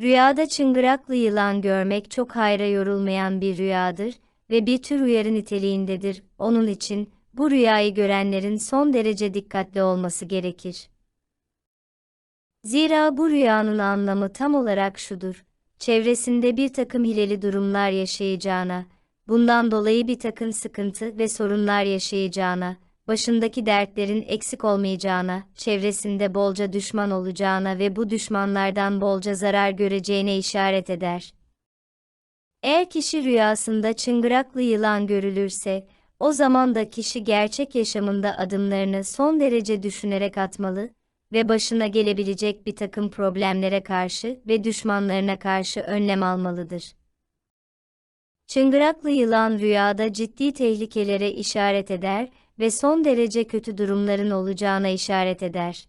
Rüyada çıngıraklı yılan görmek çok hayra yorulmayan bir rüyadır ve bir tür uyarı niteliğindedir. Onun için bu rüyayı görenlerin son derece dikkatli olması gerekir. Zira bu rüyanın anlamı tam olarak şudur. Çevresinde bir takım hileli durumlar yaşayacağına, bundan dolayı bir takım sıkıntı ve sorunlar yaşayacağına, başındaki dertlerin eksik olmayacağına, çevresinde bolca düşman olacağına ve bu düşmanlardan bolca zarar göreceğine işaret eder. Eğer kişi rüyasında çıngıraklı yılan görülürse, o zaman da kişi gerçek yaşamında adımlarını son derece düşünerek atmalı ve başına gelebilecek bir takım problemlere karşı ve düşmanlarına karşı önlem almalıdır. Çıngıraklı yılan rüyada ciddi tehlikelere işaret eder ve son derece kötü durumların olacağına işaret eder.